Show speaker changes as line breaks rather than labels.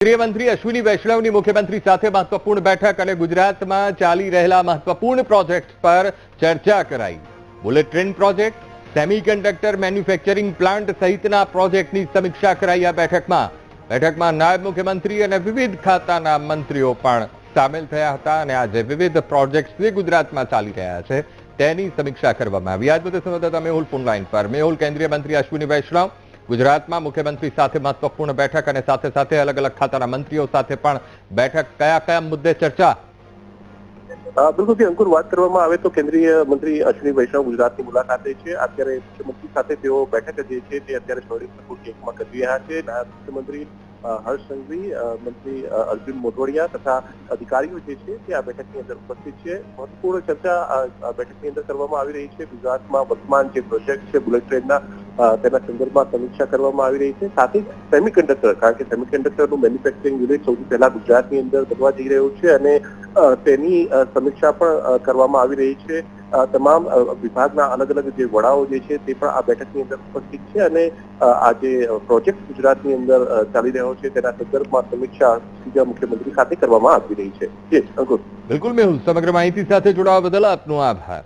કેન્દ્રીય મંત્રી અશ્વિની વૈષ્ણવની મુખ્યમંત્રી સાથે મહત્વપૂર્ણ બેઠક અને ગુજરાતમાં ચાલી રહેલા મહત્વપૂર્ણ પ્રોજેક્ટ પર ચર્ચા કરાઈ. Bullet train project semiconductor manufacturing plant સહિતના પ્રોજેક્ટની સમીક્ષા કરાઈ આ બેઠકમાં. બેઠકમાં નાયબ મુખ્યમંત્રી અને વિવિધ ખાતાના મંત્રીઓ પણ સામેલ થયા હતા અને આજે વિવિધ પ્રોજેક્ટ જે ગુજરાતમાં ચાલી રહ્યા છે તેની સમીક્ષા કરવામાં આવી. આજ બધે સંવાદદાતા મેહુલ ફોન લાઈન પર. મેહુલ, કેન્દ્રીય મંત્રી અશ્વિની વૈષ્ણવ ગુજરાતમાં મુખ્યમંત્રી સાથે મહત્વપૂર્ણ બેઠક અને સાથે સાથે અલગ અલગ ખાતાના મંત્રીઓ સાથે પણ બેઠક. કયા કયા મુદ્દે ચર્ચા?
બિલકુલ અંકુર વાત કરવામાં આવે તો કેન્દ્રીય મંત્રી અશ્વિની વૈષ્ણવ ગુજરાતની મુલાકાતે છે. અત્યારે મુખ્યમંત્રી સાથે તેઓ બેઠક જે છે તે અત્યારે શૌર્ય કેકમાં કરી રહ્યા છે. નાયબ મુખ્યમંત્રી હર્ષ સંઘવી મંત્રી અર્જુન મોઢવાડિયા તથા અધિકારીઓ જે છે તે આ બેઠકની અંદર ઉપસ્થિત છે. મહત્વપૂર્ણ ચર્ચા આ બેઠકની અંદર કરવામાં આવી રહી છે. ગુજરાતમાં વર્તમાન જે પ્રોજેક્ટ છે, બુલેટ ટ્રેનના તેના સંદર્ભમાં સમીક્ષા કરવામાં આવી રહી છે. સાથે સેમિકન્ડક્ટર કારણ કે સેમિકન્ડક્ટરનું મેન્યુફેક્ચરિંગ યુનિટ સૌથી પહેલા ગુજરાતની અંદર બનવા જઈ રહ્યું છે અને તેની સમીક્ષા પણ કરવામાં આવી રહી છે. તમામ વિભાગના અલગ અલગ જે વડાઓ જે છે તે પણ આ બેઠકની અંદર ઉપસ્થિત છે અને આ જે પ્રોજેક્ટ ગુજરાતની અંદર ચાલી રહ્યો છે તેના સંદર્ભમાં સમીક્ષા સીધા મુખ્યમંત્રી સાથે કરવામાં આવી રહી છે.
બિલકુલ, મેહુલ. સમગ્ર માહિતી સાથે જોડાવા બદલ આપનો આભાર.